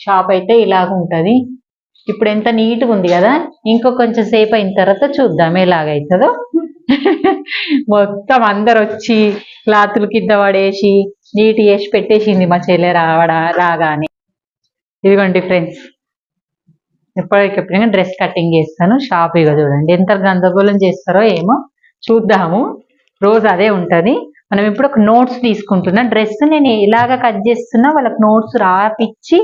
Shop అయితే ఇలాగ ఉంటుంది. ఇప్పుడు ఎంత నీట్గా ఉంది కదా ఇంకో కొంచెం సేపు అయిన తర్వాత చూద్దాం ఎలాగైతుందో. మొత్తం అందరు వచ్చి క్లాతులు కింద పడేసి నీట్ చేసి పెట్టేసింది మా చెల్లె రావడా రాగానే. ఇదిగోండి ఫ్రెండ్స్ ఎప్పటికెప్పుడైనా డ్రెస్ కటింగ్ చేస్తాను షాప్ ఇక చూడండి. ఎంత గందరగోళం చేస్తారో ఏమో చూద్దాము. రోజు అదే ఉంటుంది. మనం ఇప్పుడు ఒక నోట్స్ తీసుకుంటున్నా. డ్రెస్ నేను ఎలాగ కట్ చేస్తున్నా వాళ్ళకి నోట్స్ రాపిచ్చి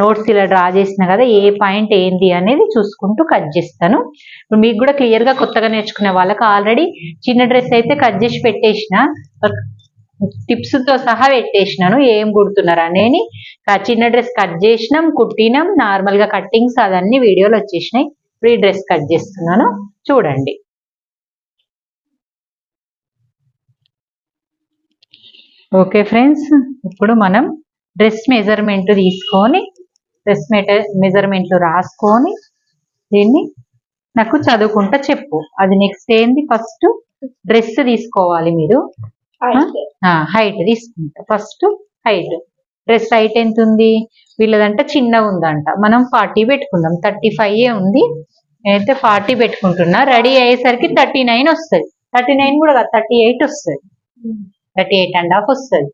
నోట్స్ ఇలా డ్రా చేసిన కదా ఏ పాయింట్ ఏంటి అనేది చూసుకుంటూ కట్ చేస్తాను. ఇప్పుడు మీకు కూడా క్లియర్గా కొత్తగా నేర్చుకునే వాళ్ళకి ఆల్రెడీ చిన్న డ్రెస్ అయితే కట్ చేసి పెట్టేసిన టిప్స్తో సహా పెట్టేసినాను. ఏం కుడుతున్నారు అనేది చిన్న డ్రెస్ కట్ చేసినాం కుట్టినాం. నార్మల్గా కట్టింగ్స్ అవన్నీ వీడియోలు వచ్చేసినాయి. ఇప్పుడు ఈ డ్రెస్ కట్ చేస్తున్నాను. చూడండి. ఓకే ఫ్రెండ్స్ ఇప్పుడు మనం డ్రెస్ మెజర్మెంట్ తీసుకొని డ్రెస్ మెజర్మెంట్ రాసుకొని దీన్ని నాకు చదువుకుంటా చెప్పు. అది నెక్స్ట్ ఏంది? ఫస్ట్ డ్రెస్ తీసుకోవాలి మీరు. హైట్ తీసుకుంటా. ఫస్ట్ హైట్ డ్రెస్ హైట్ ఎంత ఉంది వీళ్ళదంట చిన్నగా ఉందంట. మనం ఫార్టీ పెట్టుకుందాం. థర్టీ ఫైవ్ ఉంది. నేనైతే ఫార్టీ పెట్టుకుంటున్నా. రెడీ అయ్యేసరికి థర్టీ నైన్ వస్తుంది. థర్టీ నైన్ కూడా కాదు థర్టీ ఎయిట్ వస్తుంది థర్టీ ఎయిట్ అండ్ హాఫ్ వస్తుంది.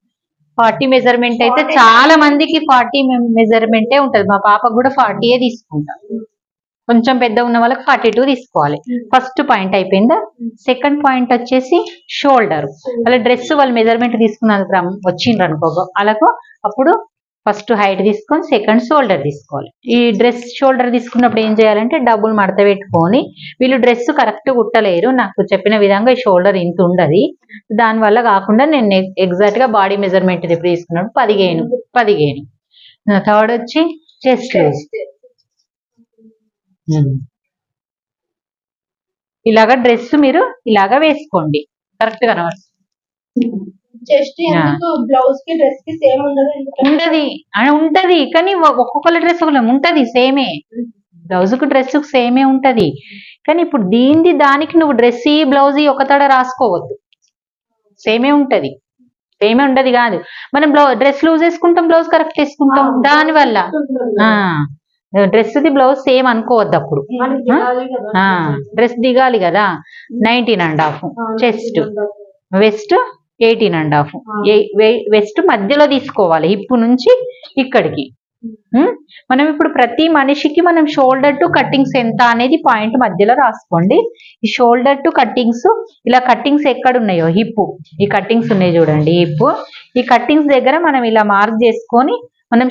ఫార్టీ మెజర్మెంట్ అయితే చాలా మందికి ఫార్టీ మెజర్మెంటే ఉంటది. మా పాపకు కూడా ఫార్టీయే తీసుకుంటా. కొంచెం పెద్ద ఉన్న వాళ్ళకి ఫార్టీ టూ తీసుకోవాలి. ఫస్ట్ పాయింట్ అయిపోయిందా? సెకండ్ పాయింట్ వచ్చేసి షోల్డర్. అలా డ్రెస్ వాళ్ళు మెజర్మెంట్ తీసుకున్నందుకు వచ్చిండ్రు అనుకో అలాగో అప్పుడు ఫస్ట్ హైట్ తీసుకొని సెకండ్ షోల్డర్ తీసుకోవాలి. ఈ డ్రెస్ షోల్డర్ తీసుకున్నప్పుడు ఏం చేయాలంటే డబ్బులు మడత పెట్టుకొని వీళ్ళు డ్రెస్ కరెక్ట్ కుట్టలేరు. నాకు చెప్పిన విధంగా ఈ షోల్డర్ ఇంత ఉండదు. దాని వల్ల కాకుండా నేను ఎగ్జాక్ట్గా బాడీ మెజర్మెంట్ ఎప్పుడు తీసుకున్నప్పుడు పదిహేను పదిహేను. థర్డ్ వచ్చి చెస్ట్ లూజ్ ఇలాగా డ్రెస్ మీరు ఇలాగా వేసుకోండి. కరెక్ట్గా చెస్ట్ ఎందుకు బ్లౌజ్కి డ్రెస్కి సేమ్ ఉండదు ఎందుకంటే ఉంటది. కానీ ఒక్కొక్కళ్ళ డ్రెస్ ఒకలా ఉంటది సేమే బ్లౌజ్కు డ్రెస్ సేమే ఉంటది. కానీ ఇప్పుడు దీనిది దానికి నువ్వు డ్రెస్ బ్లౌజ్ ఒక తడ రాసుకోవద్దు. సేమే ఉంటది. సేమే ఉంటది కాదు. మనం బ్లౌజ్ డ్రెస్ లూజ్ వేసుకుంటాం బ్లౌజ్ కరెక్ట్ వేసుకుంటాం. దాని వల్ల. డ్రెస్ ది బ్లౌజ్ సేమ్ అనుకోవద్దు అప్పుడు. డ్రెస్ దిగాలి కదా. Nineteen and half chest waist eighteen and half. Waist మధ్యలో తీసుకోవాలి హిప్ నుంచి ఇక్కడికి. మనం ఇప్పుడు ప్రతి మనిషికి మనం షోల్డర్ టు కట్టింగ్స్ ఎంత అనేది పాయింట్ మధ్యలో రాసుకోండి. ఈ షోల్డర్ టు కట్టింగ్స్ ఇలా కట్టింగ్స్ ఎక్కడ ఉన్నాయో హిప్ ఈ కట్టింగ్స్ ఉన్నాయి చూడండి హిప్ ఈ కట్టింగ్స్ దగ్గర మనం ఇలా మార్క్ చేసుకొని మనం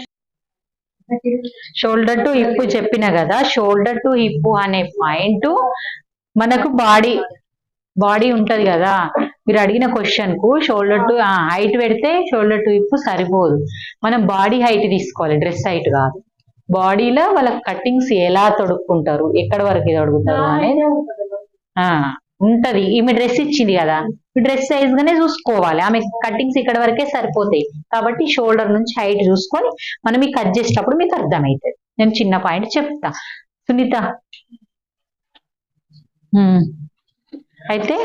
షోల్డర్ టు హిప్ చెప్పిన కదా షోల్డర్ టు హిప్ అనే పాయింట్ మనకు బాడీ బాడీ ఉంటది కదా. మీరు అడిగిన క్వశ్చన్కు షోల్డర్ టు హైట్ పెడితే షోల్డర్ టు హిప్ సరిపోదు. మనం బాడీ హైట్ తీసుకోవాలి డ్రెస్ హైట్ కాదు. బాడీలో వాళ్ళ కట్టింగ్స్ ఎలా తొడుక్కుంటారు ఎక్కడ వరకు తొడుగుతారు అనేది ఆ ఉంటది. ఈమె డ్రెస్ ఇచ్చింది కదా డ్రెస్ సైజ్ గానే చూసుకోవాలి. ఆమె కట్టింగ్స్ ఇక్కడ వరకే సరిపోతాయి. కాబట్టి షోల్డర్ నుంచి హైట్ చూసుకొని మనం ఈ కట్ చేసేటప్పుడు మీకు అర్థమవుతుంది. నేను చిన్న పాయింట్ చెప్తా. సునీత. అయితే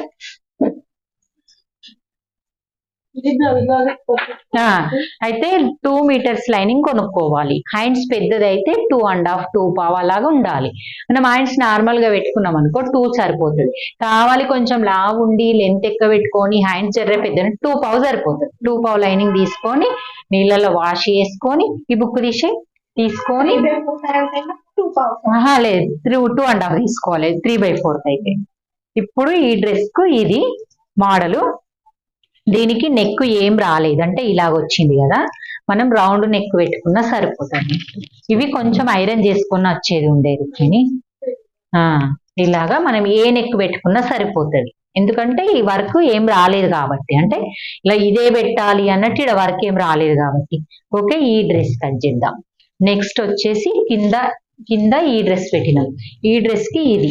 అయితే టూ మీటర్స్ లైనింగ్ కొనుక్కోవాలి. హ్యాండ్స్ పెద్దది అయితే టూ అండ్ హాఫ్ టూ పావాలాగా ఉండాలి. మనం హ్యాండ్స్ నార్మల్గా పెట్టుకున్నాం అనుకో టూ సరిపోతుంది. కావాలి కొంచెం లావు ఉండి లెంత్ ఎక్కువ పెట్టుకొని హ్యాండ్స్ జర్ర పెద్ద టూ పావు సరిపోతుంది. టూ పావు లైనింగ్ తీసుకొని నీళ్ళలో వాష్ చేసుకొని ఈ బుక్ తీసి తీసుకొని లేదు త్రీ టూ అండ్ హాఫ్ తీసుకోవాలి. త్రీ బై ఫోర్త్ అయితే. ఇప్పుడు ఈ డ్రెస్కు ఇది మోడలు దీనికి నెక్ ఏం రాలేదు. అంటే ఇలాగ వచ్చింది కదా. మనం రౌండ్ నెక్ పెట్టుకున్నా సరిపోతుంది. ఇవి కొంచెం ఐరన్ చేసుకున్న వచ్చేది ఉండేది కానీ ఇలాగా మనం ఏ నెక్ పెట్టుకున్నా సరిపోతుంది. ఎందుకంటే ఈ వర్క్ ఏం రాలేదు కాబట్టి. అంటే ఇలా ఇదే పెట్టాలి అన్నట్టు ఇక్కడ వర్క్ ఏం రాలేదు కాబట్టి. ఓకే ఈ డ్రెస్ కట్ చేద్దాం. నెక్స్ట్ వచ్చేసి కింద కింద ఈ డ్రెస్ పెట్టినాం. ఈ డ్రెస్కి ఇది.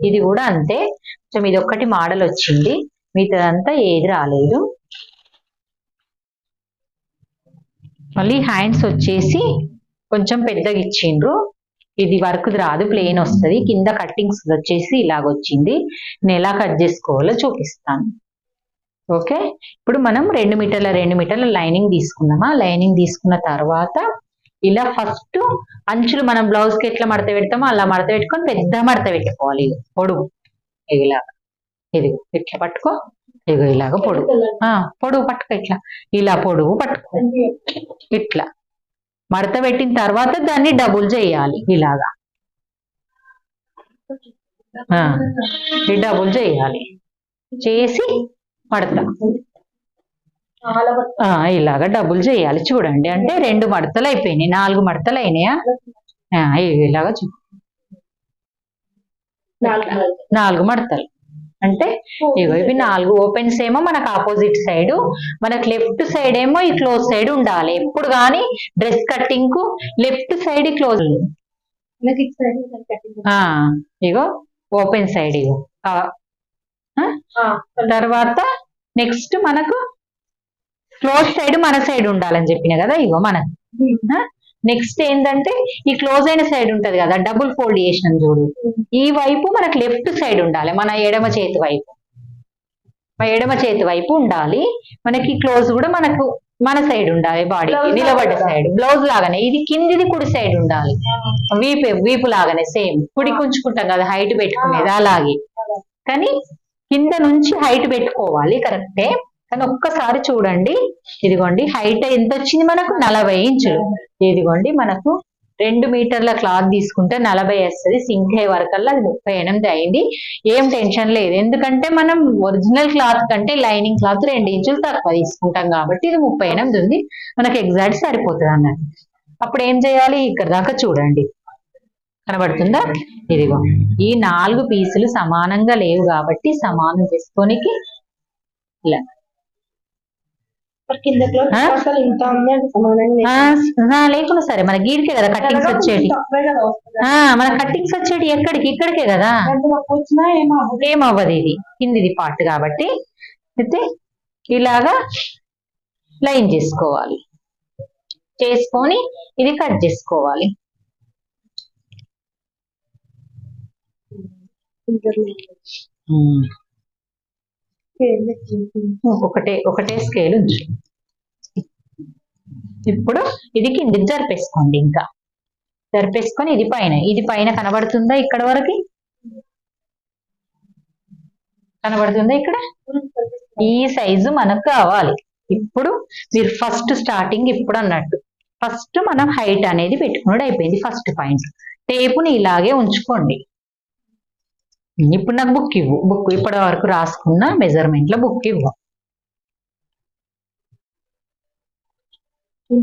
ఇది కూడా అంతే. కొంచెం ఇది ఒక్కటి మోడల్ వచ్చింది. మిగతాదంతా ఏది రాలేదు. మళ్ళీ హ్యాండ్స్ వచ్చేసి కొంచెం పెద్దగా ఇచ్చిండ్రు. ఇది వర్క్ రాదు ప్లెయిన్ వస్తుంది. కింద కట్టింగ్స్ వచ్చేసి ఇలాగ వచ్చింది నేను ఎలా కట్ చేసుకోవాలో చూపిస్తాను. ఓకే? ఇప్పుడు మనం రెండు మీటర్ల రెండు మీటర్ల లైనింగ్ తీసుకున్నామా లైనింగ్ తీసుకున్న తర్వాత ఇలా ఫస్ట్ అంచులు మనం బ్లౌజ్కి ఎట్లా మడత పెడతామో అలా మడత పెట్టుకొని పెద్ద మడత పెట్టుకోవాలి. పొడుగు ఇలాగా. ఇది ఇట్లా పట్టుకో. ఇగో ఇలాగ పొడుగు ఆ పొడుగు పట్టుకో ఇట్లా. ఇలా పొడుగు పట్టుకో. ఇట్లా. మడత పెట్టిన తర్వాత దాన్ని డబుల్ చేయాలి ఇలాగా. డబుల్ చేయాలి. చేసి మడత. ఇలాగా డబుల్ చేయాలి. చూడండి అంటే రెండు మడతలు అయిపోయినాయి. నాలుగు మడతలు అయినాయా? ఇలాగా చూ. నాలుగు మడతలు. అంటే ఇగో ఇవి నాలుగు ఓపెన్స్ ఏమో మనకు ఆపోజిట్ సైడ్ మనకు లెఫ్ట్ సైడ్ ఏమో ఈ క్లోజ్ సైడ్ ఉండాలి. ఎప్పుడు కానీ డ్రెస్ కట్టింగ్కు లెఫ్ట్ సైడ్ క్లోజ్ ఇగో ఓపెన్ సైడ్ ఇగో. తర్వాత నెక్స్ట్ మనకు క్లోజ్ సైడ్ మన సైడ్ ఉండాలని చెప్పిన కదా ఇగో మనకు. నెక్స్ట్ ఏంటంటే ఈ క్లోజ్ అయిన సైడ్ ఉంటది కదా డబుల్ ఫోల్డ్ చేసినాం చూడు. ఈ వైపు మనకు లెఫ్ట్ సైడ్ ఉండాలి మన ఎడమ చేతి వైపు. మన ఎడమ చేతి వైపు ఉండాలి మనకి క్లోజ్ కూడా మనకు మన సైడ్ ఉండాలి బాడీ నిలబడ్డ. సైడ్ బ్లౌజ్ లాగానే ఇది కిందిది కుడి సైడ్ ఉండాలి. వీపు వీపు లాగానే సేమ్ కుడి కుంచుకుంటాం కదా హైట్ పెట్టుకునేది అలాగే. కానీ కింద నుంచి హైట్ పెట్టుకోవాలి కరెక్టే కానీ ఒక్కసారి చూడండి. ఇదిగోండి హైట్ ఎంత వచ్చింది మనకు? నలభై ఇంచులు. ఇదిగోండి మనకు రెండు మీటర్ల క్లాత్ తీసుకుంటే నలభై వస్తుంది. సింక్ అయ్యే వరకల్లా అది ముప్పై ఎనిమిది అయింది. ఏం టెన్షన్ లేదు. ఎందుకంటే మనం ఒరిజినల్ క్లాత్ కంటే లైనింగ్ క్లాత్ రెండు ఇంచులు తక్కువ తీసుకుంటాం కాబట్టి ఇది ముప్పై ఎనిమిది ఉంది. మనకు ఎగ్జాక్ట్ సరిపోతుంది అన్నది అప్పుడు ఏం చేయాలి? ఇక్కడ దాకా చూడండి. కనబడుతుందా? ఇదిగో ఈ నాలుగు పీసులు సమానంగా లేవు కాబట్టి సమానం చేసుకోనికి ఇలా మరి కింద క్లాత్ ఆ? అసలు ఇంత ఉంది అంటే సమానంగా ఆ, ఆ, లేకున్నా సరే మన గీడికే కదా కట్టింగ్స్ వచ్చేటి మన కట్టింగ్స్ వచ్చేటి ఎక్కడికి ఇక్కడికే కదా. ఏమవ్వదు ఇది కిందిది పార్ట్ కాబట్టి. అయితే ఇలాగా లైన్ చేసుకోవాలి. చేసుకొని ఇది కట్ చేసుకోవాలి. ఒకటే ఒకటే స్కేల్ ఉంది. ఇప్పుడు ఇది కిందికి జరిపేసుకోండి ఇంకా. జరిపేసుకొని ఇది పైన ఇది పైన కనబడుతుందా ఇక్కడ వరకు? కనబడుతుందా ఇక్కడ? ఈ సైజు మనకు కావాలి. ఇప్పుడు మీరు ఫస్ట్ స్టార్టింగ్ ఇప్పుడు అన్నట్టు. ఫస్ట్ మనం హైట్ అనేది పెట్టుకున్నాడు అయిపోయింది ఫస్ట్ పాయింట్. టేపుని ఇలాగే ఉంచుకోండి. ఇప్పుడు నాకు బుక్ ఇవ్వు. బుక్ ఇప్పటి వరకు రాసుకున్న మెజర్మెంట్లో బుక్ ఇవ్వు.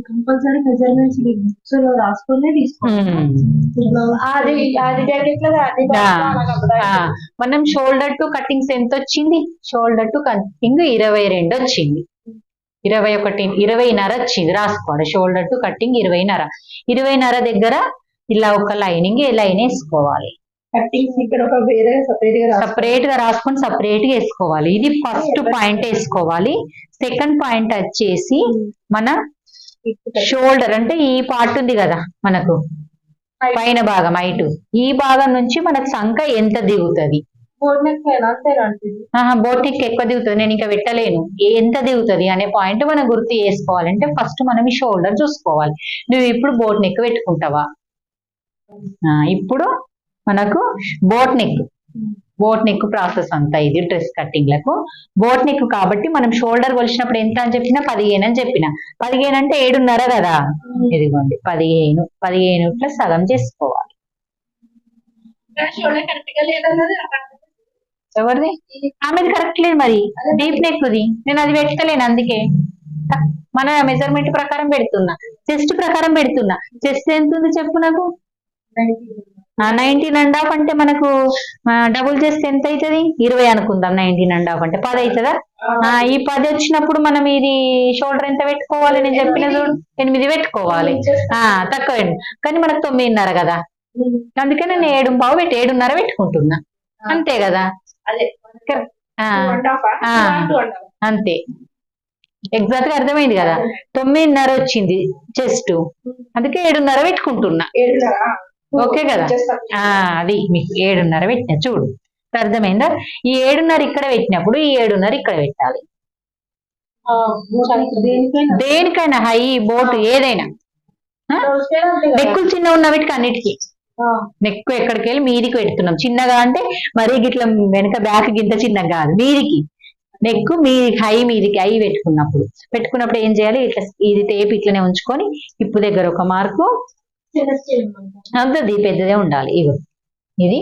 కంపల్సరీ మెజర్మెంట్స్ బుక్స్లో రాసుకునే ఆ, మనం షోల్డర్ టు కట్టింగ్స్ ఎంత వచ్చింది? షోల్డర్ టు కట్టింగ్ ఇరవై రెండు వచ్చింది. ఇరవై ఒకటి ఇరవైన్నర వచ్చింది. రాసుకోండి షోల్డర్ టు కట్టింగ్ ఇరవైన్నర ఇరవైన్నర దగ్గర ఇలా ఒక లైనింగ్ లైన్ వేసుకోవాలి? కట్టింగ్స్ ఇక్కడ ఒక వేరే సపరేట్గా సపరేట్గా రాసుకొని సపరేట్గా వేసుకోవాలి. ఇది ఫస్ట్ పాయింట్ వేసుకోవాలి. సెకండ్ పాయింట్ వచ్చేసి మన షోల్డర్ అంటే ఈ పార్ట్ ఉంది కదా మనకు. పైన భాగం హైట్ ఈ భాగం నుంచి మనకు సంఖ ఎంత దిగుతుంది? నెక్ ఆహా బోటిక్ ఎక్కువ దిగుతుంది. నేను ఇంకా పెట్టలేను. ఎంత దిగుతుంది అనే పాయింట్ మనం గుర్తు చేసుకోవాలంటే ఫస్ట్ మనం ఈ షోల్డర్ చూసుకోవాలి. నువ్వు ఇప్పుడు బోట్ నెక్ పెట్టుకుంటావా? ఆ, ఇప్పుడు మనకు boat neck boat neck process అంతా ఇది డ్రెస్ కట్టింగ్లకు. బోట్ నెక్ కాబట్టి మనం షోల్డర్ కొలిచినప్పుడు ఎంత అని చెప్పినా పదిహేను అని చెప్పిన. పదిహేను అంటే ఏడున్నర కదా? ఇదిగోండి పదిహేను పదిహేను ప్లస్ సగం చేసుకోవాలి. ఎవరిది? ఆమెది కరెక్ట్ లేదు మరి. డీప్ నెక్ ది. నేను అది పెట్టలేను అందుకే. మన మెజర్మెంట్ ప్రకారం పెడుతున్నా. చెస్ట్ ప్రకారం పెడుతున్నా. చెస్ట్ ఎంత ఉంది చెప్పు నాకు? నైన్టీన్ అండ్ హాఫ్ అంటే మనకు డబుల్ చేస్తే ఎంత అవుతుంది ఇరవై అనుకుందాం నైన్టీన్ అండ్ హాఫ్ అంటే. పది అవుతుందా ఆ, ఈ పది వచ్చినప్పుడు మనం ఇది షోల్డర్ ఎంత పెట్టుకోవాలి? నేను చెప్పిన చూడు ఎనిమిది పెట్టుకోవాలి. ఆ తక్కువ కానీ మనకు తొమ్మిదిన్నర కదా. అందుకే నేను ఏడు పావు పెట్టి ఏడున్నర పెట్టుకుంటున్నా. అంతే కదా? అంతే. ఎగ్జాక్ట్గా అర్థమైంది కదా? తొమ్మిదిన్నర వచ్చింది చెస్ట్ అందుకే ఏడున్నర పెట్టుకుంటున్నా. ఓకే కదా? ఆ అది మీకు ఏడున్నర పెట్టిన చూడు. అర్థమైందా? ఈ ఏడున్నర ఇక్కడ పెట్టినప్పుడు ఈ ఏడున్నర ఇక్కడ పెట్టాలి. దేనికైనా. హై బోట్ ఏదైనా. నెక్కులు చిన్న ఉన్న వీటికి అన్నిటికీ. నెక్కు ఎక్కడికి వెళ్ళి మీదికి పెడుతున్నాం. చిన్నగా అంటే మరీ గిట్ల వెనక బ్యాక్ గింత చిన్నగా కాదు మీదికి. నెక్కు మీదికి హై మీదికి హై పెట్టుకున్నప్పుడు. పెట్టుకున్నప్పుడు ఏం చేయాలి? ఇట్లా ఇది టేప్ ఇట్లనే ఉంచుకొని ఇప్పు దగ్గర ఒక మార్కు అంతది పెద్దదే ఉండాలి. ఇగో ఇది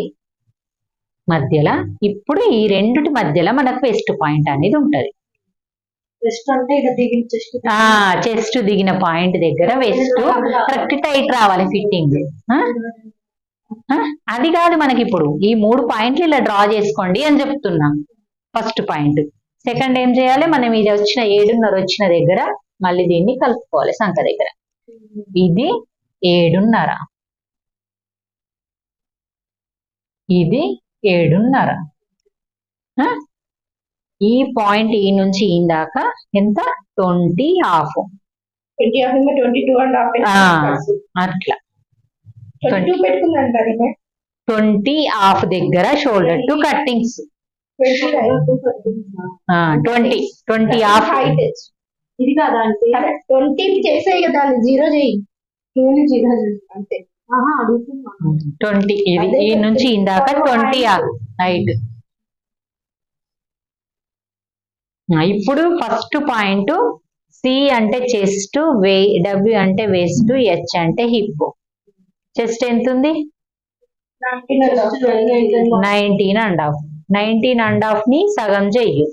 మధ్యలో. ఇప్పుడు ఈ రెండుటి మధ్యలో మనకు వెస్ట్ పాయింట్ అనేది ఉంటది. చెస్ట్ దిగిన పాయింట్ దగ్గర. వెస్ట్ కరెక్ట్ టైట్ రావాలి ఫిట్టింగ్ అది కాదు మనకి ఇప్పుడు. ఈ మూడు పాయింట్లు ఇలా డ్రా చేసుకోండి అని చెప్తున్నా. ఫస్ట్ పాయింట్ సెకండ్ ఏం చేయాలి? మనం ఇది వచ్చిన ఏడున్నర వచ్చిన దగ్గర మళ్ళీ దీన్ని కలుపుకోవాలి సంఖ దగ్గర. ఇది ఏడున్నర. ఇది ఏడున్నర. ఆ? ఈ పాయింట్ ఈ నుంచి ఈ దాకా ఎంత? Twenty half. అట్లా. ట్వంటీ హాఫ్ దగ్గర shoulder to cuttings. Twenty twenty twenty half. ఇది కదా అంటే? ట్వంటీ చేసేయి కదా జీరో చేయి జీరో అంతే. ఆహా అడుగుతున్నా. ట్వంటీ ఇది అదే ఈ నుంచి ఇందాక. ట్వంటీ హైట్ ఇప్పుడు ఫస్ట్ పాయింట్ సి అంటే చెస్ట్ వే డబ్ల్యూ అంటే వెస్ట్ హెచ్ అంటే హిప్ చెస్ట్ ఎంత ఉంది nineteen and half nineteen and హాఫ్ని సగం చెయ్యు.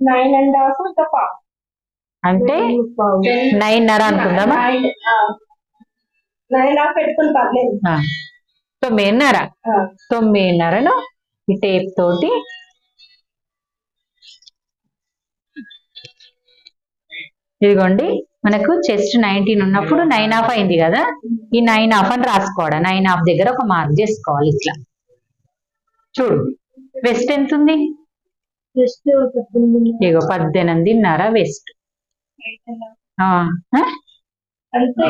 నైన్ అండ్ హాఫ్ అంటే నైన్ ఇంకా పావు అంటే నర అనుకుందామా? నైన్ హాఫ్ పెట్టుకుని పర్లేదు. తొమ్మిదిన్నర. తొమ్మిదిన్నరను ఈ టేప్ తోటి ఇదిగోండి మనకు చెస్ట్ నైన్టీన్ ఉన్నప్పుడు నైన్ హాఫ్ అయింది కదా? ఈ నైన్ హాఫ్ అని రాసుకోవడం నైన్ హాఫ్ దగ్గర ఒక మార్క్ చేసుకోవాలి ఇట్లా. చూడు. వెస్ట్ ఎంత ఉంది ఇగో పద్దెనిమిదిన్నర వెస్ట్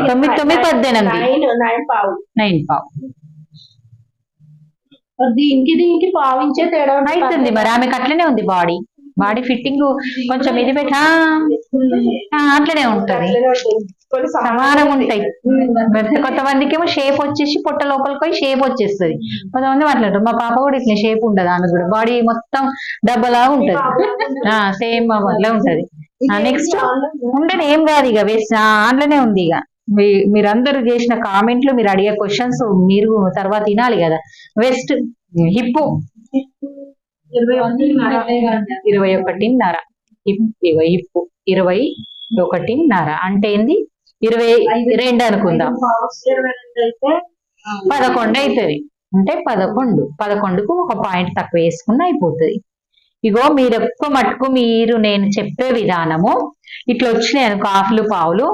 తొమ్మిది, తొమ్మిది, పద్దెనిమిది. నైన్ పావు. దీనికి దీనికి పావించే తేడా. అవుతుంది మరి ఆమెకు అట్లనే ఉంది బాడీ బాడీ ఫిట్టింగ్ కొంచెం ఇది పెట్టి అట్లనే ఉంటుంది. కొన్ని సమానం ఉంటాయి. కొంతమందికి ఏమో షేప్ వచ్చేసి పొట్ట లోపలికి పోయి షేప్ వచ్చేస్తుంది. కొంతమంది మాట్లాడతారు మా పాప కూడా ఇట్లా షేప్ ఉండదు ఆమె కూడా. బాడీ మొత్తం డబ్బలా ఉంటది. సేమ్ అట్లా ఉంటది. నెక్స్ట్ ఉండదు ఏం కాదు ఇక. వేస్ట్. ఆన్లనే ఉంది ఇక. మీరందరూ చేసిన కామెంట్లు మీరు అడిగే క్వశ్చన్స్ మీరు తర్వాత వినాలి కదా. వెస్ట్ హిప్ ఇరవై ఒకటిన్నర. హిప్ ఇరవై ఒకటిన్నర అంటే ఏంది? ఇరవై రెండు అనుకుందాం. పదకొండు అవుతుంది అంటే పదకొండు. పదకొండుకు ఒక పాయింట్ తక్కువ వేసుకున్న అయిపోతుంది. ఇగో మీరు ఎక్కువ మటుకు మీరు నేను చెప్పే విధానము ఇట్లా వచ్చినాయి అనుకో హాఫ్లు పావులు.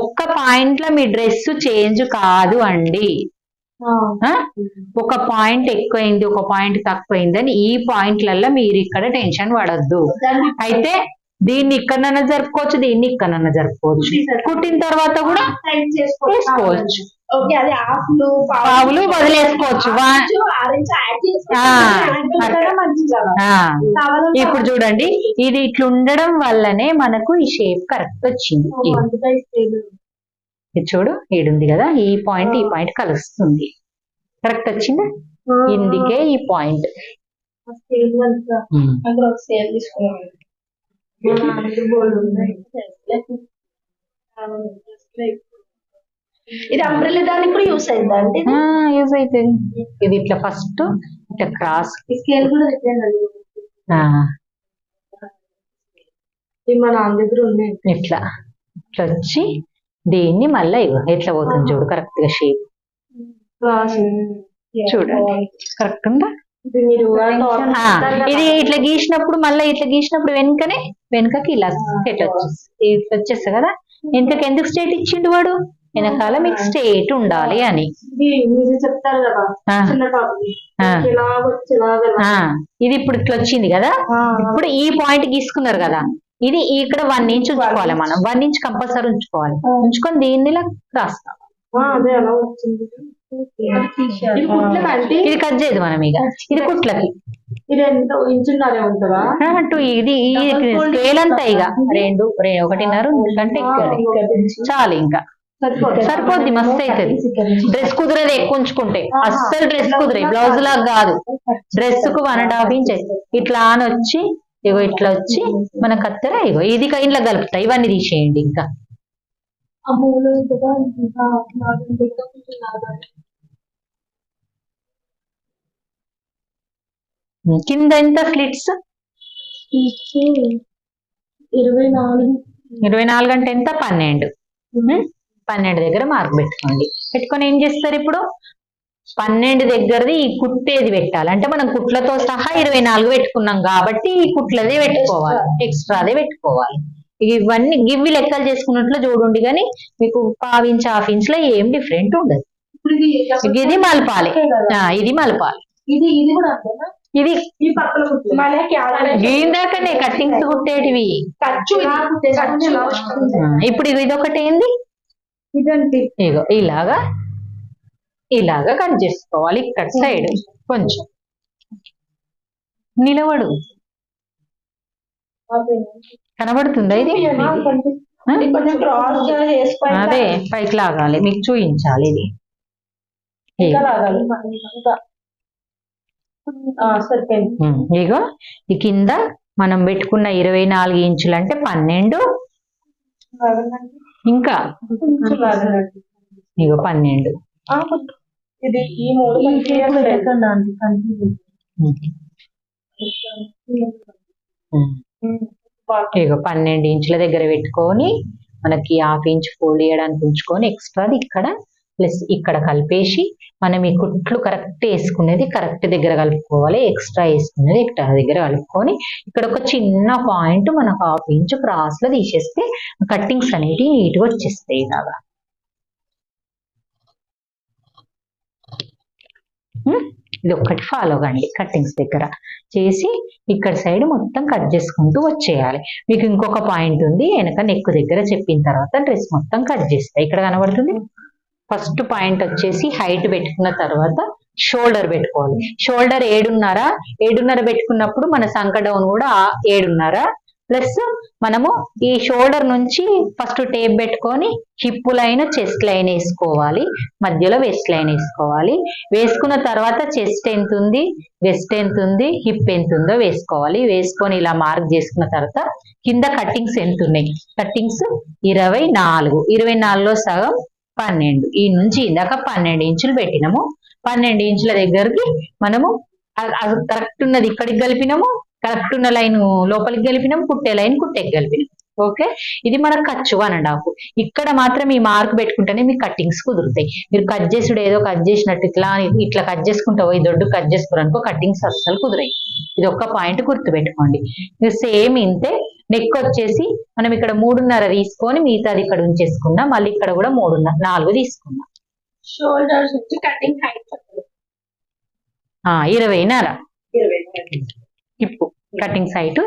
ఒక్క పాయింట్లో మీ డ్రెస్ చేంజ్ కాదు అండి? ఒక పాయింట్ ఎక్కువైంది ఒక పాయింట్ తక్కువైంది అని ఈ పాయింట్లలో మీరు ఇక్కడ టెన్షన్ పడద్దు. అయితే దీన్ని ఇక్కడనన్నా జరుపుకోవచ్చు దీన్ని ఇక్కడనన్నా జరుపుకోవచ్చు. కుట్టిన తర్వాత కూడా చేసుకోవచ్చు. పావులు వదిలేసుకోవచ్చు. ఇప్పుడు చూడండి ఇది ఇట్లా ఉండడం వల్లనే మనకు ఈ షేప్ కరెక్ట్ వచ్చింది. ఇది. చూడు ఈడుంది కదా. ఈ పాయింట్ ఈ పాయింట్ కలుస్తుంది. కరెక్ట్ వచ్చిందా? ఇందుకే ఈ పాయింట్ తీసుకున్నాం ఇది అంబ్రెల్లా దానికి కూడా యూస్ అయిందా అంటే యూజ్ అవుతుంది ఇది ఇట్లా ఫస్ట్ ఇట్లా క్రాస్ స్కేల్ కూడా మా నాన్న దగ్గర ఉన్నాయి ఇట్లా. ఇట్లా వచ్చి దీన్ని మళ్ళీ ఎట్లా పోతుంది చూడు కరెక్ట్గా షేప్ చూడండి. కరెక్ట్ ఉందా? ఇది ఇట్లా గీసినప్పుడు మళ్ళీ ఇట్లా గీసినప్పుడు వెనుకనే వెనుకకి ఇలా ఇట్లా వచ్చేస్తుంది ఇట్లా వచ్చేస్తుంది కదా? వెనుకకి ఎందుకు స్టేట్ ఇచ్చిండు వాడు? వెనకాల మీకు స్టేట్ ఉండాలి అని. చెప్తారు కదా. ఆ ఇది ఇప్పుడు ఇట్లా వచ్చింది కదా. ఇప్పుడు ఈ పాయింట్ గీసుకున్నారు కదా? ఇది ఇక్కడ వన్ ఇంచ్ ఉంచుకోవాలి మనం. వన్ ఇంచ్ కంపల్సరీ ఉంచుకోవాలి. ఉంచుకొని దీన్ని ఇలా రాస్తాం. ఇది అంటే కట్ చేయదు మనం ఇక. ఇది కుట్లకి. ఇది అటు స్కేల్ అంతా ఇక. రెండు ఒకటిన్నర కంటే ఎక్కువ చాలు ఇంకా. సరిపోద్ది. మస్తు అవుతుంది డ్రెస్ కుదరదు ఎక్కువ ఉంచుకుంటే. అస్సలు డ్రెస్ కుదిరే బ్లౌజ్ లాగా కాదు. డ్రెస్కు వన్ అండ్ హాఫ్ ఇంచ్ ఇట్లా ఆన్ వచ్చి ఇగో ఇట్లా వచ్చి మన కత్తెర ఇగో ఇది ఇంట్లో కలుపుతా. ఇవన్నీ తీసేయండి ఇంకా ఆ మూల ఉంటుందా ఇంకా నాలుగు ఉంటుందా? కొంచెం నాలుగు. కింద ఎంత స్లిట్స్? ఇచ్చి ఇరవై నాలుగు. ఇరవై నాలుగు అంటే ఎంత? పన్నెండు. పన్నెండు దగ్గర మార్క్ పెట్టుకోండి. పెట్టుకొని ఏం చేస్తారు ఇప్పుడు? పన్నెండు దగ్గరది ఈ కుట్టేది పెట్టాలి. అంటే మనం కుట్లతో సహా ఇరవై నాలుగు పెట్టుకున్నాం కాబట్టి ఈ కుట్లదే పెట్టుకోవాలి. ఎక్స్ట్రాదే పెట్టుకోవాలి. ఇవన్నీ గివ్వి లెక్కలు చేసుకున్నట్లు చూడండి కానీ మీకు పావు ఇంచ్ హాఫ్ ఇంచ్లో ఏం డిఫరెంట్ ఉండదు. ఇది మలపాలి. ఇది మలపాలి. ఇది ఇది కూడా ఇది మనకి దీనిదాకనే కట్టింగ్స్ కుట్టేటివి. ఖర్చు ఇప్పుడు ఇది ఇదొకటి ఏంది? ఇదండి. ఇగో ఇలాగా. ఇలాగా కట్ చేసుకోవాలి. ఇక్కడ సైడ్ కొంచెం. నిలబడు. కనబడుతుందా ఇది? అదే పైకి లాగాలి. మీకు చూపించాలి ఇది. ఇగో. ఈ కింద మనం పెట్టుకున్న ఇరవై నాలుగు ఇంచులు అంటే పన్నెండు ఇంకా. ఇగో పన్నెండు. ఇగో పన్నెండు ఇంచుల దగ్గర పెట్టుకొని మనకి హాఫ్ ఇంచ్ ఫోల్డ్ చేయడానికి ఉంచుకొని ఎక్స్ట్రాది ఇక్కడ ప్లస్ ఇక్కడ కలిపేసి మనం ఈ కుట్లు కరెక్ట్ వేసుకునేది కరెక్ట్ దగ్గర కలుపుకోవాలి ఎక్స్ట్రా వేసుకునేది ఇక్కడ దగ్గర కలుపుకొని ఇక్కడ ఒక చిన్న పాయింట్ మనకు హాఫ్ ఇంచ్ క్రాస్లో తీసేస్తే కట్టింగ్స్ అనేవి నీట్గా వచ్చేస్తాయి ఇలాగా. ఇది ఒక్కటి ఫాలో కండి కట్టింగ్స్ దగ్గర. చేసి ఇక్కడ సైడ్ మొత్తం కట్ చేసుకుంటూ వచ్చేయాలి. మీకు ఇంకొక పాయింట్ ఉంది వెనక నెక్ దగ్గర చెప్పిన తర్వాత డ్రెస్ మొత్తం కట్ చేస్తాయి ఇక్కడ కనబడుతుంది? ఫస్ట్ పాయింట్ వచ్చేసి హైట్ పెట్టుకున్న తర్వాత షోల్డర్ పెట్టుకోవాలి. షోల్డర్ ఏడున్నర ఏడున్నర పెట్టుకున్నప్పుడు మన సంక డౌన్ కూడా ఏడున్నర. ప్లస్ మనము ఈ షోల్డర్ నుంచి ఫస్ట్ టేప్ పెట్టుకొని హిప్ లైన్ చెస్ట్ లైన్ వేసుకోవాలి. మధ్యలో వెస్ట్ లైన్ వేసుకోవాలి. వేసుకున్న తర్వాత చెస్ట్ ఎంత ఉంది వెస్ట్ ఎంత ఉంది హిప్ ఎంత ఉందో వేసుకోవాలి. వేసుకొని ఇలా మార్క్ చేసుకున్న తర్వాత కింద కట్టింగ్స్ ఎంత ఉన్నాయి? కట్టింగ్స్ ఇరవై నాలుగు. ఇరవై నాలుగులో సగం పన్నెండు. ఈ నుంచి ఇందాక పన్నెండు ఇంచులు పెట్టినాము. పన్నెండు ఇంచుల దగ్గరికి మనము కరెక్ట్ ఉన్నది ఇక్కడికి కలిపినాము కరెక్ట్ ఉన్న లైన్ లోపలికి కలిపినాం కుట్టే లైన్ కుట్టేకి కలిపినాం ఓకే ఇది మన ఖర్చు వన్ అండ్ హాఫ్ ఇక్కడ మాత్రం ఈ మార్క్ పెట్టుకుంటేనే మీకు కట్టింగ్స్ కుదురుతాయి. మీరు కట్ చేసుడు ఏదో కట్ చేసినట్టు ఇట్లా ఇట్లా కట్ చేసుకుంటా పోయి దొడ్డు కట్ చేసుకోరనుకో కట్టింగ్స్ అస్సలు కుదురాయి. ఇది ఒక్క పాయింట్ గుర్తు పెట్టుకోండి సేమ్ ఇంతే. నెక్ వచ్చేసి మనం ఇక్కడ మూడున్నర తీసుకొని మిగతాది ఇక్కడ ఉంచేసుకున్నాం మళ్ళీ ఇక్కడ కూడా మూడున్నర నాలుగు తీసుకున్నాం షోల్డర్స్ వచ్చి కటింగ్ హైట్ ఇరవైన్నర. ఇరవై hip cutting side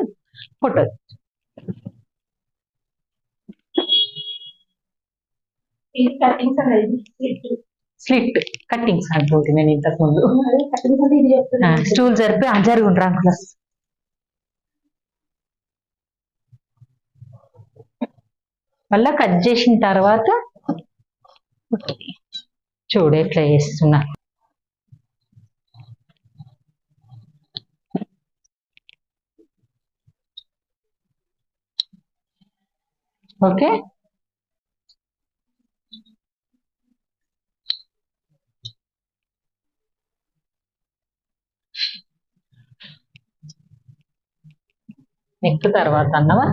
photo. Slit cuttings అంటుంది నేను ఇంతకు ముందు. స్టూల్ జరిపి జరుగుండ్రా అంకుల్ మళ్ళా కట్ చేసిన తర్వాత చూడు ఎట్లా చేస్తున్నా. ఓకే? నెక్ తర్వాత అన్నవా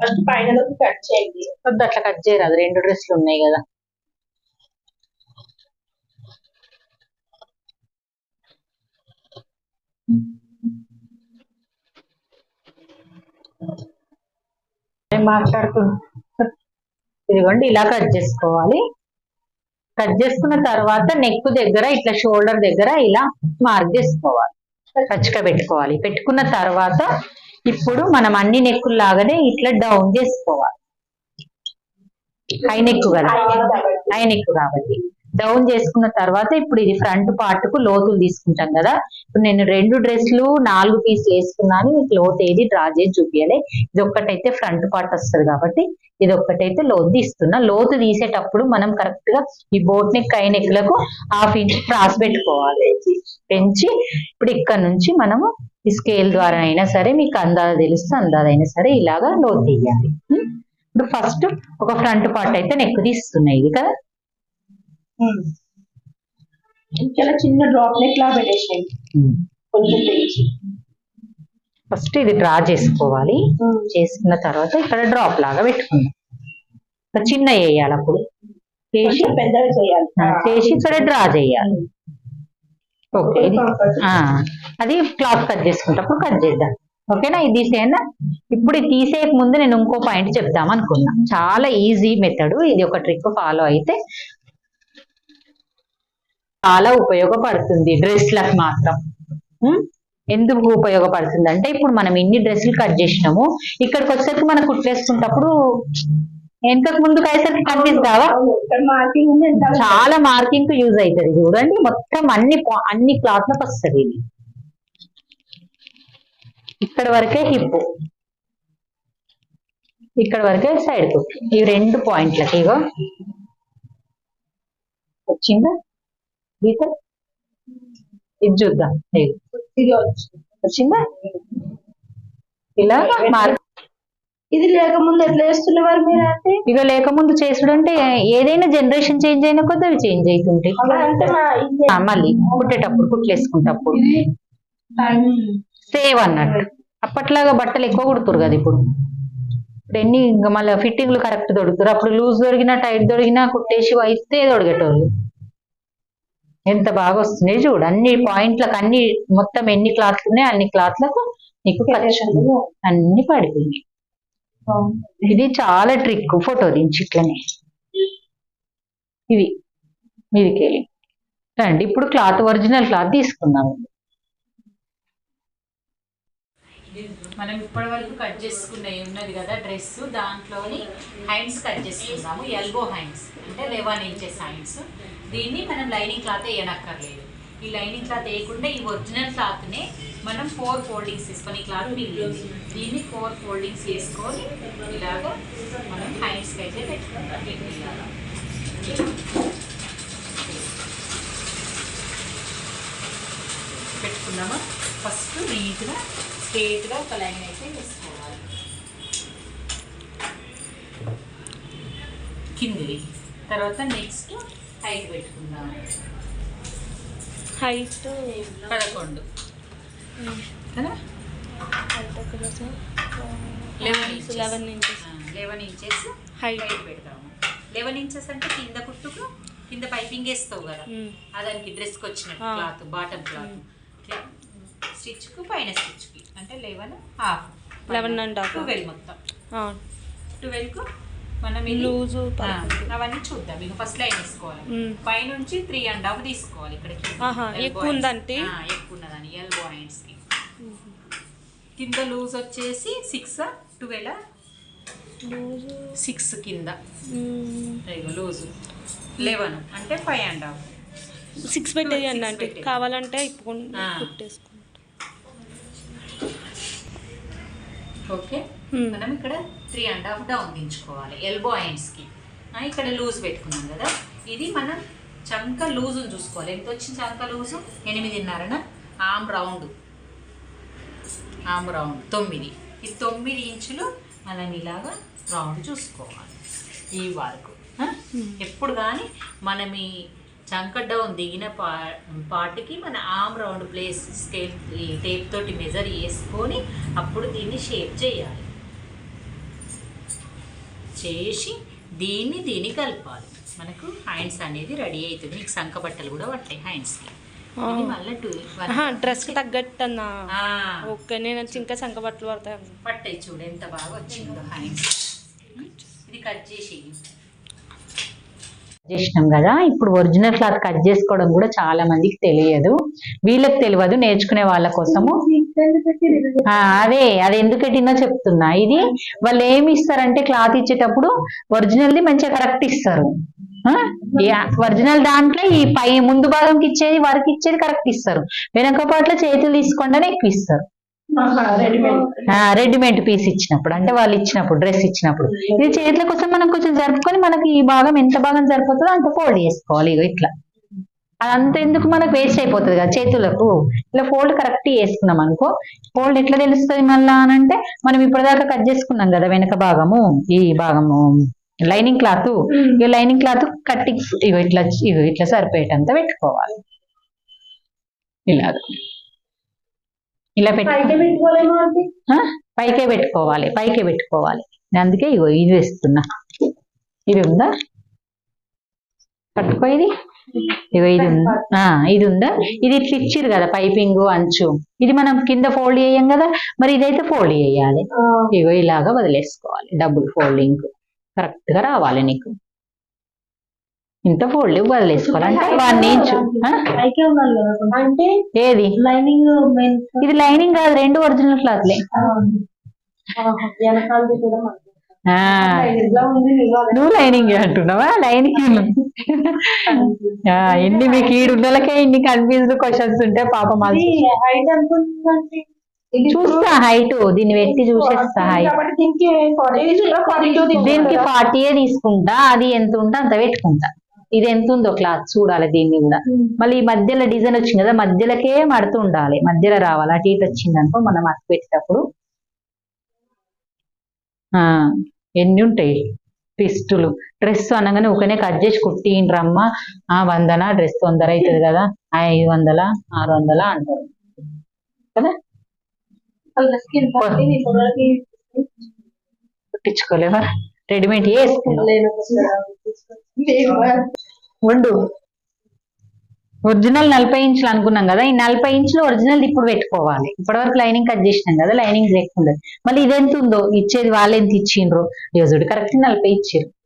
ఫస్ట్ పైన కట్ చేయండి. వద్దు అట్లా కట్ చేయరాదు. రెండు డ్రెస్సులు ఉన్నాయి కదా. ఏం మాట్లాడుతున్నా? ఇదిగోండి ఇలా కట్ చేసుకోవాలి. కట్ చేసుకున్న తర్వాత నెక్ దగ్గర ఇట్లా షోల్డర్ దగ్గర ఇలా మార్క్ చేసుకోవాలి. కచ్చిక పెట్టుకోవాలి. పెట్టుకున్న తర్వాత ఇప్పుడు మనం అన్ని నెక్కులు లాగానే ఇట్లా డౌన్ చేసుకోవాలి. హై నెక్ కదా? హై నెక్ కాబట్టి. డౌన్ చేసుకున్న తర్వాత ఇప్పుడు ఇది ఫ్రంట్ పార్ట్కు లోతులు తీసుకుంటాం కదా? ఇప్పుడు నేను రెండు డ్రెస్లు నాలుగు పీసులు వేసుకున్నాను మీకు లోతు ఏది డ్రా చేసి చూపించాలి ఇది ఒక్కటైతే ఫ్రంట్ పార్ట్ వస్తుంది కాబట్టి ఇది ఒక్కటైతే లోతు తీస్తున్నా లోతు తీసేటప్పుడు మనం కరెక్ట్గా ఈ బోట్ నెక్ కై నెక్లకు హాఫ్ ఇంచ్ క్రాస్ పెట్టుకోవాలి. పెంచి ఇప్పుడు ఇక్కడ నుంచి మనము ఈ స్కేల్ ద్వారా అయినా సరే మీకు అందాజ తెలిస్తే అందాజ అయినా సరే ఇలాగా లోతు తీయాలి? ఇప్పుడు ఫస్ట్ ఒక ఫ్రంట్ పార్ట్ అయితే నెక్ తీస్తున్నాయి ఇది కదా? చాలా చిన్న డ్రాప్ నెక్ లా పెట్టేసాయి కొంచెం పెంచి. ఫస్ట్ ఇది డ్రా చేసుకోవాలి. చేసుకున్న తర్వాత ఇక్కడ డ్రాప్ లాగా పెట్టుకుందాం. చిన్న వేయాలి అప్పుడు. చేసి పెద్దగా చేయాలి. చేసి ఇక్కడ డ్రా చేయాలి. ఓకే ఇది ఆ, అది క్లాత్ కట్ చేసుకుంటప్పుడు కట్ చేద్దాం. ఓకేనా? ఇది తీసేయనా ఇప్పుడు ఇది తీసేయక ముందు నేను ఇంకో పాయింట్ చెప్దాం అనుకున్నా. చాలా ఈజీ మెథడ్. ఇది ఒక ట్రిక్ ఫాలో అయితే చాలా ఉపయోగపడుతుంది డ్రెస్లకు మాత్రం? ఎందుకు ఉపయోగపడుతుంది? అంటే ఇప్పుడు మనం ఇన్ని డ్రెస్సులు కట్ చేసినాము. ఇక్కడికి వచ్చేసరికి మనం కుట్లేసుకుంటప్పుడు వెనకకు ముందుకు అయ్యేసరికి కన్ఫ్యూజ్ కావా మార్కింగ్ చాలా మార్కింగ్ యూజ్ అవుతుంది. చూడండి మొత్తం అన్ని అన్ని క్లాత్లకు వస్తుంది ఇది. ఇక్కడ వరకే హిప్ ఇక్కడ వరకే సైడ్ కుట్ ఈ రెండు పాయింట్లకి ఇగో. వచ్చిందా? గీత? ఇది చూద్దాం. వచ్చింది. వచ్చిందా? ఇలా మార్క్ ఇది లేకముందు ఎట్లా చేస్తున్నవారు మీరు అంటే? ఇక లేకముందు చేసుడు అంటే ఏదైనా జనరేషన్ చేంజ్ అయిన కొద్ది అవి చేంజ్ అవుతుంటాయి ఆ, మళ్ళీ కుట్టేటప్పుడు కుట్లేసుకుంటప్పుడు సేవ్ అన్నట్టు. అప్పట్లాగా బట్టలు ఎక్కువ కుడుతురు కదా ఇప్పుడు. ఇప్పుడు ఎన్ని ఇంకా మళ్ళీ ఫిట్టింగ్లు కరెక్ట్ దొరుకుతారు అప్పుడు లూజ్ దొరికినా టైట్ దొరికినా కుట్టేసి అయితే దొరికేటోళ్ళు ఎంత బాగా వస్తుంది చూడు. అన్ని పాయింట్లకు అన్ని మొత్తం ఎన్ని క్లాత్లు ఉన్నాయి అన్ని క్లాత్లకు నీకు అన్ని పడిపోయినాయి. ఇది చాలా ట్రిక్ ఫోటో దించి ఇట్లనే. ఇవి మీదికి వెళ్ళి. రండి ఇప్పుడు క్లాత్ ఒరిజినల్ క్లాత్ తీసుకుందాము మనం ఇప్పటి వరకు కట్ చేసుకునే ఉన్నది కదా డ్రెస్ దాంట్లోని హైండ్స్ కట్ చేసుకుందాము. ఎల్బో హైండ్స్ అంటే లెవెన్ ఇంచెస్ హైండ్స్ దీన్ని మనం లైనింగ్ క్లాత్ వేయనక్కర్లేదు. ఈ లైనింగ్ క్లాత్ వేయకుండా ఈ ఒరిజినల్ క్లాత్నే మనం ఫోర్ ఫోల్డింగ్స్ వేసుకొని ఈ క్లాత్ దీన్ని ఫోర్ ఫోల్డింగ్స్ వేసుకొని ఇలాగా మనం హైండ్స్కి అయితే పెట్టుకుంటాం ఇలాగా పెట్టుకున్నామా ఫస్ట్ నీట్గా స్ట్రేట్గా ఒక లైన్ అయితే వేసుకోవాలి. కిందిది. తర్వాత నెక్స్ట్ హైట్ పెట్టుకుందాం హైట్ పదకొండు. కదా eleven inches eleven inches eleven. Height పెడతాము. లెవెన్ ఇంచెస్ అంటే కింద కుట్టుకు కింద పైపింగ్ వేస్తావు కదా. ఆ దానికి డ్రెస్కి వచ్చినట్టు ఆ. క్లాత్ బాటమ్ క్లాత్ స్టిచ్కు పైన స్టిచ్కి అంటే eleven half 11 and half. Twelve మొత్తం. ట్వెల్వ్కు మనం లూజు అవన్నీ చూద్దాం. ఇక ఫస్ట్ లైన్ వేసుకోవాలి. మ్మ్. పైనుంచి త్రీ అండ్ హాఫ్ తీసుకోవాలి ఇక్కడ ఆహా, ఎక్కువ ఉందంటే? ఎక్కువ ఉన్నదని ఎల్బో హ్యాండ్స్కి కింద లూజ్ వచ్చేసి సిక్స్ ట్వెల్వ్ లూజు. సిక్స్ కింద. లూజ్. లెవెన్ అంటే ఫైవ్ అండ్ హాఫ్ సిక్స్ పెట్టేయండి అంటే. కావాలంటే ఇప్పుడు. కుట్టేసుకుంటా ఓకే. మనం ఇక్కడ త్రీ అండ్ హాఫ్ డౌన్ దించుకోవాలి. ఎల్బో హ్యాండ్స్కి ఇక్కడ లూజ్ పెట్టుకున్నాం కదా. ఇది మనం చంక లూజ్ చూసుకోవాలి. ఎంత వచ్చింది చంక లూజు ఎనిమిదిన్నరన ఆమ్ రౌండ్ ఆమ్ రౌండ్ తొమ్మిది. ఈ తొమ్మిది ఇంచులు మనం ఇలాగా రౌండ్ చూసుకోవాలి. ఈ వరకు. ఆ? ఎప్పుడు కానీ మనం ఈ చంక డౌన్ దిగిన పా పార్ట్కి మన ఆమ్ రౌండ్ ప్లేస్ స్కేల్ ఈ టేప్ తోటి మెజర్ చేసుకొని అప్పుడు దీన్ని షేప్ చేయాలి. చేసి దీన్ని దీన్ని కలపాలి. మనకు హ్యాండ్స్ అనేది రెడీ అవుతుంది మీకు సంక బట్టలు కూడా పట్టాయి హ్యాండ్స్కి డ్రెస్కి తగ్గట్టు అన్న ఓకే నేను వచ్చి ఇంకా సంక బట్టలు పడతాను పట్టాయి చూడు ఎంత బాగా వచ్చిందో హ్యాండ్స్ ఇది కట్ చేసి చేసినాం కదా. ఇప్పుడు ఒరిజినల్ క్లాత్ కట్ చేసుకోవడం కూడా చాలా మందికి తెలియదు. వీళ్ళకి తెలియదు నేర్చుకునే వాళ్ళ కోసము. ఆ, అదే అది ఎందుకు పెట్టిందో చెప్తున్నా. ఇది వాళ్ళు ఏమి ఇస్తారంటే క్లాత్ ఇచ్చేటప్పుడు ఒరిజినల్ది మంచిగా కరెక్ట్ ఇస్తారు. ఒరిజినల్ దాంట్లో ఈ పై ముందు భాగంకి ఇచ్చేది వరకు ఇచ్చేది కరెక్ట్ ఇస్తారు. వెనక పాటలో చేతులు తీసుకోండి ఎక్కువ ఇస్తారు. రెడీమేడ్ పీస్ ఇచ్చినప్పుడు అంటే వాళ్ళు ఇచ్చినప్పుడు డ్రెస్ ఇచ్చినప్పుడు. ఇది చేతుల కోసం మనం కొంచెం జరుపుకొని మనకి ఈ భాగం ఎంత భాగం సరిపోతుందో అంత ఫోల్డ్ చేసుకోవాలి ఇగో ఇట్లా. అదంతా ఎందుకు మనకు వేస్ట్ అయిపోతుంది కదా చేతులకు. ఇలా ఫోల్డ్ కరెక్ట్ చేసుకున్నాం అనుకో ఫోల్డ్ ఎట్లా తెలుస్తుంది మళ్ళా అని అంటే మనం ఇప్పటిదాకా కట్ చేసుకున్నాం కదా వెనక భాగము ఈ భాగము లైనింగ్ క్లాత్ ఈ లైనింగ్ క్లాత్ కట్టి ఇగో ఇట్లా ఇగో ఇట్లా సరిపోయేటంత పెట్టుకోవాలి. ఇలాగ ఇలా పెట్టి అయితే పెట్టుకోలేమో అంటే ఆ? పైకే పెట్టుకోవాలి పైకే పెట్టుకోవాలి. అందుకే ఇగో ఇది వేస్తున్నా. ఇది ఉందా? పట్టుకో ఇది. ఇగో ఇది ఉందా? ఆ, ఇది ఉందా? ఇది ఇట్లా ఇచ్చిర్రు కదా పైపింగ్ అంచు. ఇది మనం కింద ఫోల్డ్ చేయం కదా మరి ఇదైతే ఫోల్డ్ చేయాలి. ఇగో ఇలాగా వదిలేసుకోవాలి డబుల్ ఫోల్డింగ్. కరెక్ట్గా రావాలి నీకు. ఇంత ఫోల్డ్ వదిలేసుకోవాలి అంటే వన్ ఇంచ్ ఏది? ఇది లైనింగ్ కాదు రెండు ఒరిజినల్ క్లాత్లే. ఇవాళ. నువ్వు లైనింగ్ అంటున్నావా? లైనింగ్ ఇన్ని మీకు ఈడున్నలకే ఇన్ని కన్ఫ్యూజ్డ్ క్వశ్చన్స్ ఉంటే పాపం అది. ఇది చూస్తా హైట్ దీన్ని పెట్టి చూసేస్తా హైట్ దీనికి ఫార్టీ తీసుకుంటా అది ఎంత ఉంటే అంత పెట్టుకుంటా. ఇది ఎంత ఉందో క్లాత్ చూడాలి దీన్ని కూడా. మళ్ళీ ఈ మధ్యలో డిజైన్ వచ్చింది కదా మధ్యలోకే మడుతూ ఉండాలి. మధ్యలో రావాలి. అటు ఇటు వచ్చింది అనుకో మనం అటు పెట్టేటప్పుడు. ఆ ఎన్ని ఉంటాయి? పిస్టులు. డ్రెస్ అనగానే ఒకనే కట్ చేసి కుట్టిండ్రమ్మ ఆ వందన? డ్రెస్ తొందర అవుతుంది కదా? ఐదు వందల? ఆరు వందల అంటారు. కదా? కుట్టించుకోలేవా? రెడీమేడ్ వేసుకున్నాం ఉండు. ఒరిజినల్ నలభై ఇంచులు అనుకున్నాం కదా ఈ నలభై ఇంచులు ఒరిజినల్ ఇప్పుడు పెట్టుకోవాలి. ఇప్పటివరకు లైనింగ్ కట్ చేసినాం కదా లైనింగ్ లేకుండా మళ్ళీ ఇది ఎంత ఉందో ఇచ్చేది వాళ్ళు ఎంత ఇచ్చిండ్రు యోజుడు కరెక్ట్ నలభై ఇచ్చారు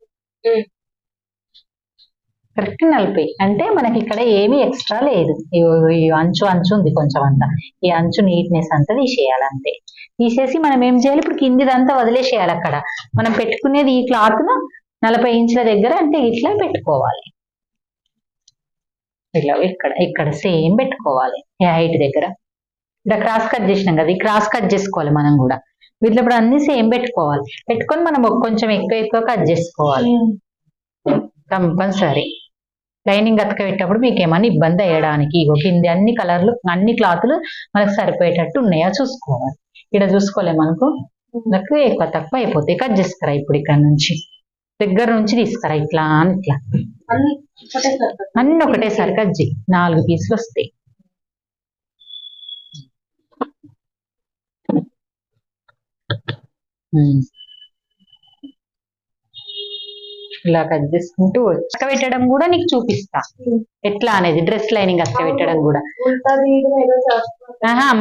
కరెక్ట్ నలభై. అంటే మనకి ఇక్కడ ఏమీ ఎక్స్ట్రా లేదు. ఈ- అంచు అంచు ఉంది కొంచెం అంతా. ఈ అంచు నీట్నెస్ అంతా తీసేయాలి అంతే తీసేసి మనం ఏం చేయాలి? ఇప్పుడు కిందిదంతా వదిలేసేయాలి అక్కడ. మనం పెట్టుకునేది ఈ క్లాత్ను నలభై ఇంచుల దగ్గర అంటే ఇట్లా పెట్టుకోవాలి. ఇట్లా ఇక్కడ ఇక్కడ సేమ్ పెట్టుకోవాలి. హైట్ దగ్గర. ఇక్కడ క్రాస్ కట్ చేసినాం కదా ఈ క్రాస్ కట్ చేసుకోవాలి మనం కూడా. వీటిలో ఇప్పుడు అన్ని సేమ్ పెట్టుకోవాలి. పెట్టుకొని మనం కొంచెం ఎక్కువ ఎక్కువ కట్ చేసుకోవాలి. కంపల్సరీ. లైనింగ్ అతకబెట్టేటప్పుడు మీకు ఏమైనా ఇబ్బంది అయ్యడానికి ఇగో కింది అన్ని కలర్లు అన్ని క్లాతులు మనకు సరిపోయేటట్టు ఉన్నాయా చూసుకోవాలి. ఇక్కడ చూసుకోలేము అనుకో నాకు ఎక్కువ తక్కువ అయిపోతాయి. కట్ చేసుకురా ఇప్పుడు ఇక్కడ నుంచి? దగ్గర నుంచి తీసుకురా ఇట్లా అని ఇట్లా. అన్ని ఒకటేసారి చేయి. నాలుగు పీసులు వస్తాయి. ఇలా కట్ చేసుకుంటూ అక్క పెట్టడం కూడా నీకు చూపిస్తా. ఎట్లా అనేది డ్రెస్ లైనింగ్ అక్క పెట్టడం కూడా.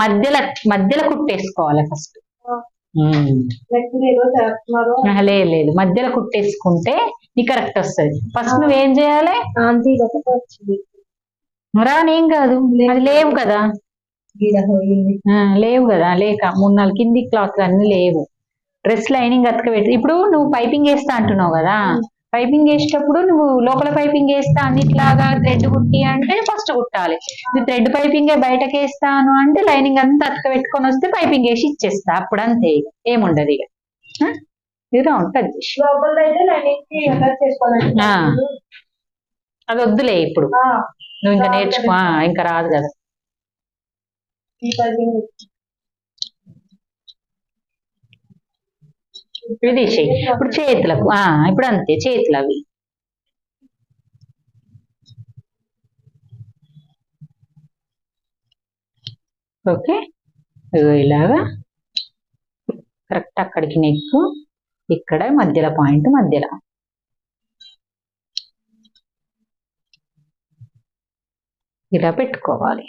మధ్యలో మధ్యలో కుట్టేసుకోవాలి ఫస్ట్. లేదు లేదు. మధ్యలో కుట్టేసుకుంటే నీకు కరెక్ట్ వస్తుంది. ఫస్ట్ నువ్వేం చేయాలి? ఆంటీ ఒకటే వచ్చింది రా నేను కాదు. అది లేవు కదా. లేవు కదా. లేక మూడు నాలుగు కింది క్లాత్లు అన్ని లేవు. డ్రెస్ లైనింగ్ అతక పెట్టి ఇప్పుడు నువ్వు పైపింగ్ వేస్తా అంటున్నావు కదా. పైపింగ్ వేసేటప్పుడు నువ్వు లోపల పైపింగ్ వేస్తా అన్నిట్లాగా థ్రెడ్ కుట్టి అంటే ఫస్ట్ కుట్టాలి. ఇది థ్రెడ్ పైపింగ్ బయటకి వేస్తాను అంటే లైనింగ్ అంతా అతక పెట్టుకొని వస్తే పైపింగ్ వేసి ఇచ్చేస్తా. అప్పుడు అంతే ఏముండదు ఇక? ఇది ఆ. అది వద్దులే ఇప్పుడు. నువ్వు ఇంకా నేర్చుకో. ఇంకా రాదు కదా ఈ పైపింగ్ ఇది చేయి ఇప్పుడు చేతులకు ఆ ఇప్పుడు అంతే చేతులు అవి ఓకే ఇలాగా. కరెక్ట్ అక్కడికి నెక్ ఇక్కడ మధ్యలో పాయింట్ మధ్యలో. ఇలా పెట్టుకోవాలి.